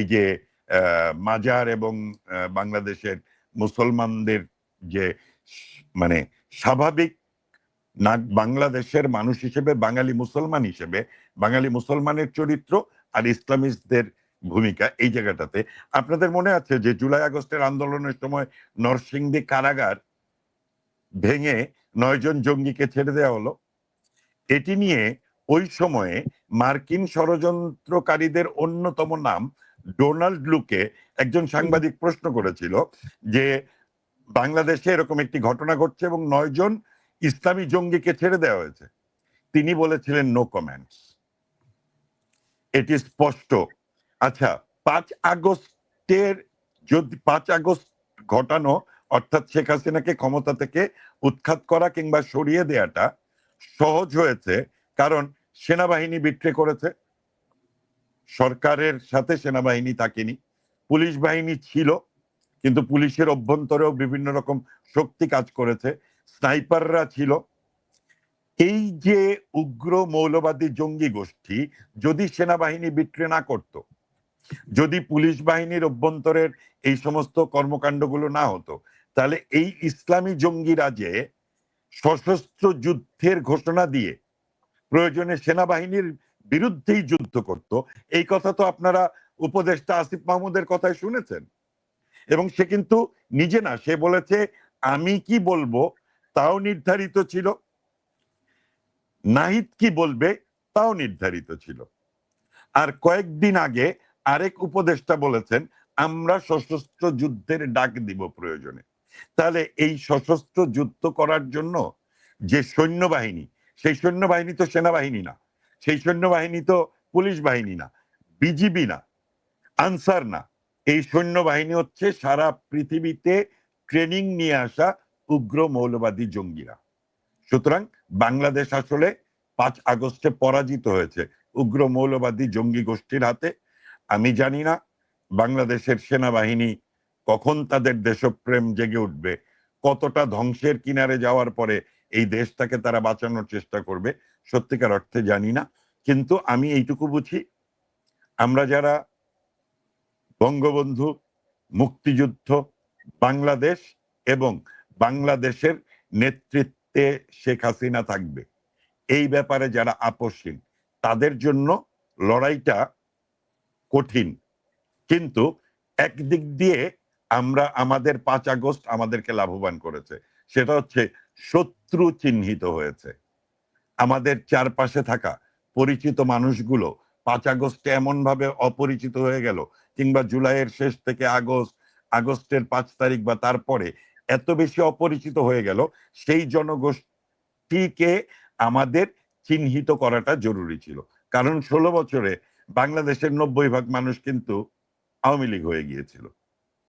এই যে মাজার এবং বাংলাদেশের মুসলমানদের যে মানে স্বাভাবিক বাংলাদেশের মানুষ হিসেবে, বাঙালি মুসলমান হিসেবে, বাঙালি মুসলমানের চরিত্র আর ইসলামিস্টদের ভূমিকা এই জায়গাটাতে। আপনাদের মনে আছে যে, জুলাই আগস্টের আন্দোলনের সময় নরসিংদী কারাগার ভেঙে নয়জন জঙ্গিকে ছেড়ে দেওয়া হলো? এটি নিয়ে ওই সময়ে মার্কিন ষড়যন্ত্রকারীদের অন্যতম নাম ডোনাল্ড লুকে একজন সাংবাদিক প্রশ্ন করেছিল যে বাংলাদেশে এরকম একটি ঘটনা ঘটছে এবং নয়জন ইসলামী জঙ্গিকে ছেড়ে দেওয়া হয়েছে। তিনি বলেছিলেন নো কমেন্টস এটি স্পষ্ট। আচ্ছা পাঁচ আগস্টের যদি, পাঁচ আগস্ট ঘটানো, অর্থাৎ শেখ হাসিনাকে ক্ষমতা থেকে উৎখাত করা কিংবা সরিয়ে দেওয়াটা সহজ হয়েছে কারণ সেনাবাহিনী বিট্রে করেছে। সরকারের সাথে সেনাবাহিনী থাকেনি পুলিশ বাহিনী ছিল, কিন্তু পুলিশের অভ্যন্তরেও বিভিন্ন রকম শক্তি কাজ করেছে। স্নাইপাররা ছিল। এই যে উগ্র মৌলবাদী জঙ্গি গোষ্ঠী, যদি সেনাবাহিনী বিট্রে না করত, যদি পুলিশ বাহিনীর অভ্যন্তরের এই সমস্ত কর্মকাণ্ডগুলো না হতো, তাহলে এই ইসলামী জঙ্গিরা যে সশস্ত্র যুদ্ধের ঘোষণা দিয়ে প্রয়োজনে সেনাবাহিনীর বিরুদ্ধেই যুদ্ধ করত। এই কথা তো আপনারা উপদেষ্টা আসিফ মাহমুদের কথায় শুনেছেন। এবং সে কিন্তু নিজে না, সে বলেছে, আমি কি বলব? তাও নির্ধারিত ছিল। নাহিদ কি বলবে? তাও নির্ধারিত ছিল। আর কয়েকদিন আগে আরেক উপদেষ্টা বলেছেন, আমরা সশস্ত্র যুদ্ধের ডাক দিব প্রয়োজনে। তাহলে এই সশস্ত্র যুদ্ধ করার জন্য যে সৈন্যবাহিনী, সেই সৈন্যবাহিনী তো সেনাবাহিনী না। সেই সৈন্যবাহিনী তো পুলিশ বাহিনী না, বিজিবি না, আনসার না। এই সৈন্যবাহিনী হচ্ছে সারা পৃথিবীতে ট্রেনিং নিয়ে আসা উগ্র মৌলবাদী জঙ্গিরা। সুতরাং বাংলাদেশ আসলে পাঁচ আগস্টে পরাজিত হয়েছে উগ্র মৌলবাদী জঙ্গি গোষ্ঠীর হাতে। আমি জানি না বাংলাদেশের সেনাবাহিনী কখন তাদের দেশপ্রেম জেগে উঠবে, কতটা ধ্বংসের কিনারে যাওয়ার পরে এই দেশটাকে তারা বাঁচানোর চেষ্টা করবে, সত্যিকার অর্থে জানি না। কিন্তু আমি এইটুকু বুঝি, আমরা যারা বঙ্গবন্ধু, মুক্তিযুদ্ধ, বাংলাদেশ এবং বাংলাদেশের নেতৃত্বে শেখ হাসিনা থাকবে, এই ব্যাপারে যারা আপোষহীন, তাদের জন্য লড়াইটা কঠিন। কিন্তু একদিক দিয়ে আমরা আমাদের পাঁচ আগস্ট আমাদেরকে লাভবান করেছে, সেটা হচ্ছে শত্রু চিহ্নিত হয়েছে। আমাদের চারপাশে থাকা পরিচিত মানুষগুলো পাঁচ আগস্টে এমন ভাবে অপরিচিত হয়ে গেল, কিংবা জুলাইয়ের শেষ থেকে আগস্ট, আগস্টের পাঁচ তারিখ বা তারপরে এত বেশি অপরিচিত হয়ে গেল, সেই জনগোষ্ঠীকে আমাদের চিহ্নিত করাটা জরুরি ছিল। কারণ ষোলো বছরে বাংলাদেশের নব্বই ভাগ মানুষ কিন্তু আওয়ামী লীগ হয়ে গিয়েছিল।